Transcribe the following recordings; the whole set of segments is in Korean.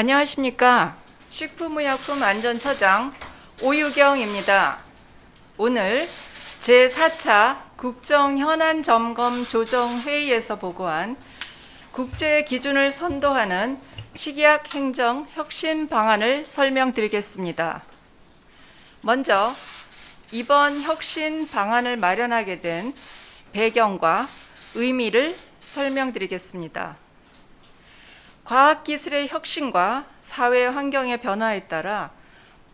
안녕하십니까. 식품의약품 안전처장 오유경입니다. 오늘 제4차 국정현안점검 조정회의에서 보고한 국제 기준을 선도하는 식약 행정 혁신 방안을 설명드리겠습니다. 먼저 이번 혁신 방안을 마련하게 된 배경과 의미를 설명드리겠습니다. 과학기술의 혁신과 사회 환경의 변화에 따라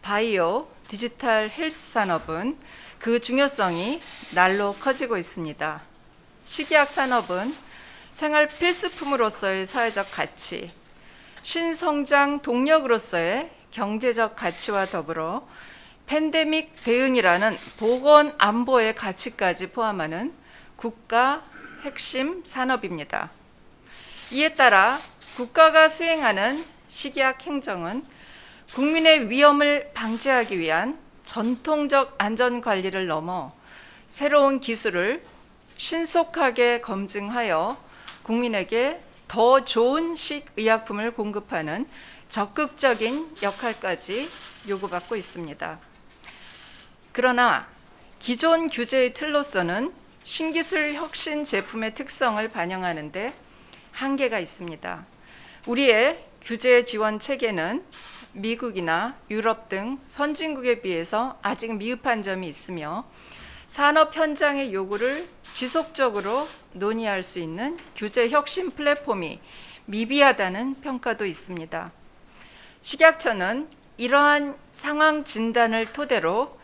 바이오, 디지털 헬스 산업은 그 중요성이 날로 커지고 있습니다. 식약 산업은 생활 필수품으로서의 사회적 가치, 신성장 동력으로서의 경제적 가치와 더불어 팬데믹 대응이라는 보건 안보의 가치까지 포함하는 국가 핵심 산업입니다. 이에 따라 국가가 수행하는 식약 행정은 국민의 위험을 방지하기 위한 전통적 안전 관리를 넘어 새로운 기술을 신속하게 검증하여 국민에게 더 좋은 식의약품을 공급하는 적극적인 역할까지 요구받고 있습니다. 그러나 기존 규제의 틀로서는 신기술 혁신 제품의 특성을 반영하는데 한계가 있습니다. 우리의 규제 지원 체계는 미국이나 유럽 등 선진국에 비해서 아직 미흡한 점이 있으며 산업 현장의 요구를 지속적으로 논의할 수 있는 규제 혁신 플랫폼이 미비하다는 평가도 있습니다. 식약처는 이러한 상황 진단을 토대로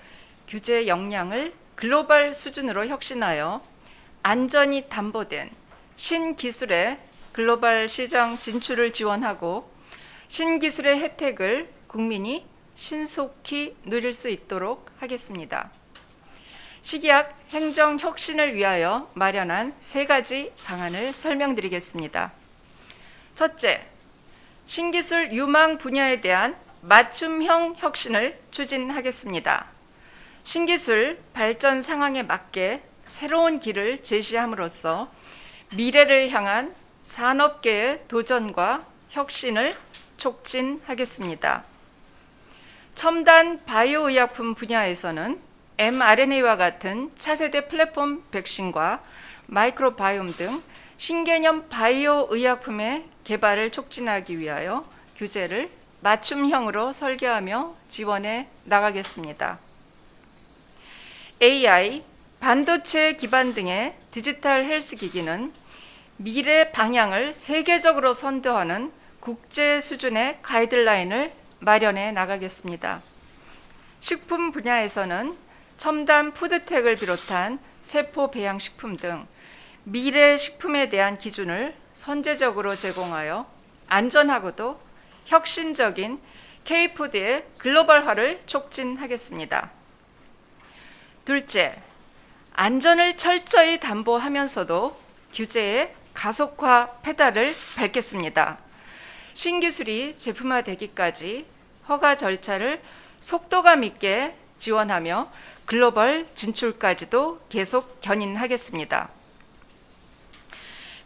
규제 역량을 글로벌 수준으로 혁신하여 안전이 담보된 신기술의 글로벌 시장 진출을 지원하고 신기술의 혜택을 국민이 신속히 누릴 수 있도록 하겠습니다. 식약 행정 혁신을 위하여 마련한 세 가지 방안을 설명드리겠습니다. 첫째, 신기술 유망 분야에 대한 맞춤형 혁신을 추진하겠습니다. 신기술 발전 상황에 맞게 새로운 길을 제시함으로써 미래를 향한 산업계의 도전과 혁신을 촉진하겠습니다. 첨단 바이오 의약품 분야에서는 mRNA와 같은 차세대 플랫폼 백신과 마이크로바이옴 등 신개념 바이오 의약품의 개발을 촉진하기 위하여 규제를 맞춤형으로 설계하며 지원해 나가겠습니다. AI, 반도체 기반 등의 디지털 헬스 기기는 미래 방향을 세계적으로 선도하는 국제 수준의 가이드라인을 마련해 나가겠습니다. 식품 분야에서는 첨단 푸드텍을 비롯한 세포 배양 식품 등 미래 식품에 대한 기준을 선제적으로 제공하여 안전하고도 혁신적인 K푸드의 글로벌화를 촉진하겠습니다. 둘째, 안전을 철저히 담보하면서도 규제의 가속화 페달을 밟겠습니다. 신기술이 제품화되기까지 허가 절차를 속도감 있게 지원하며 글로벌 진출까지도 계속 견인하겠습니다.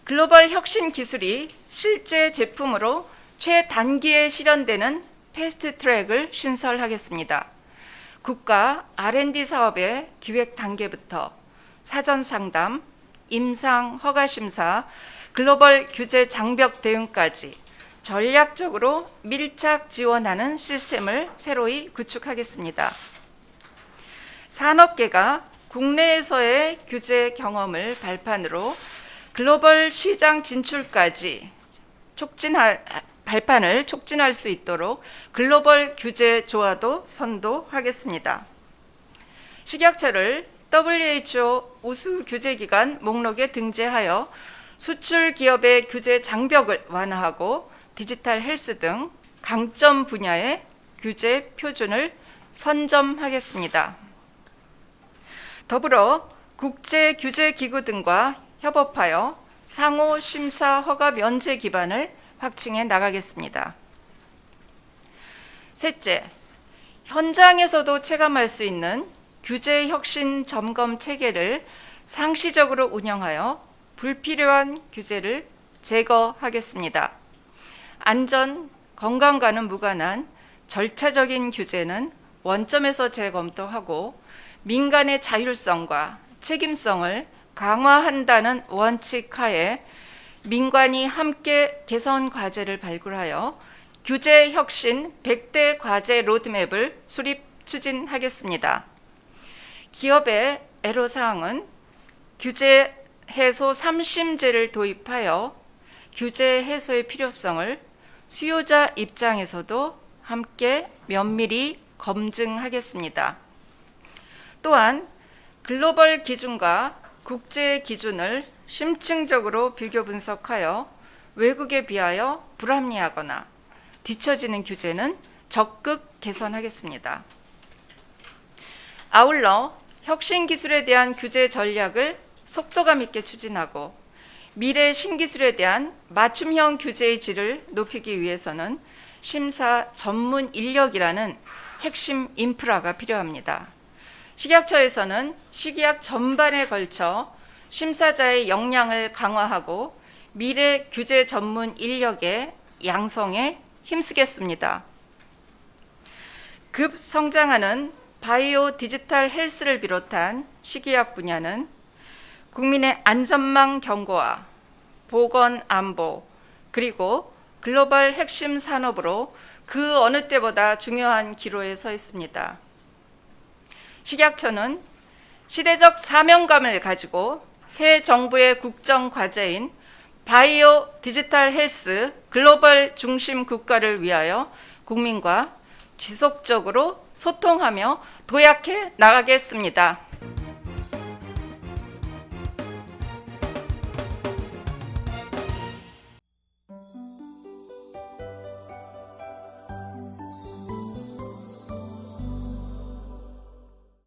글로벌 혁신 기술이 실제 제품으로 최단기에 실현되는 패스트 트랙을 신설하겠습니다. 국가 R&D 사업의 기획 단계부터 사전 상담, 임상 허가 심사, 글로벌 규제 장벽 대응까지 전략적으로 밀착 지원하는 시스템을 새로이 구축하겠습니다. 산업계가 국내에서의 규제 경험을 발판으로 글로벌 시장 진출까지 촉진할 발판을 촉진할 수 있도록 글로벌 규제 조화도 선도하겠습니다. 식약처를 WHO 우수 규제기관 목록에 등재하여 수출 기업의 규제 장벽을 완화하고 디지털 헬스 등 강점 분야의 규제 표준을 선점하겠습니다. 더불어 국제 규제 기구 등과 협업하여 상호 심사 허가 면제 기반을 확충해 나가겠습니다. 셋째, 현장에서도 체감할 수 있는 규제 혁신 점검 체계를 상시적으로 운영하여 불필요한 규제를 제거하겠습니다. 안전, 건강과는 무관한 절차적인 규제는 원점에서 재검토하고 민간의 자율성과 책임성을 강화한다는 원칙 하에 민관이 함께 개선 과제를 발굴하여 규제 혁신 100대 과제 로드맵을 수립 추진하겠습니다. 기업의 애로사항은 규제 해소 3심제를 도입하여 규제 해소의 필요성을 수요자 입장에서도 함께 면밀히 검증하겠습니다. 또한 글로벌 기준과 국제 기준을 심층적으로 비교 분석하여 외국에 비하여 불합리하거나 뒤처지는 규제는 적극 개선하겠습니다. 아울러 혁신 기술에 대한 규제 전략을 속도감 있게 추진하고 미래 신기술에 대한 맞춤형 규제의 질을 높이기 위해서는 심사 전문 인력이라는 핵심 인프라가 필요합니다. 식약처에서는 식약 전반에 걸쳐 심사자의 역량을 강화하고 미래 규제 전문 인력의 양성에 힘쓰겠습니다. 급 성장하는 바이오 디지털 헬스를 비롯한 식이약 분야는 국민의 안전망 경고와 보건 안보 그리고 글로벌 핵심 산업으로 그 어느 때보다 중요한 기로에 서 있습니다. 식약처는 시대적 사명감을 가지고 새 정부의 국정 과제인 바이오 디지털 헬스 글로벌 중심 국가를 위하여 국민과 지속적으로 소통하며 도약해 나가겠습니다.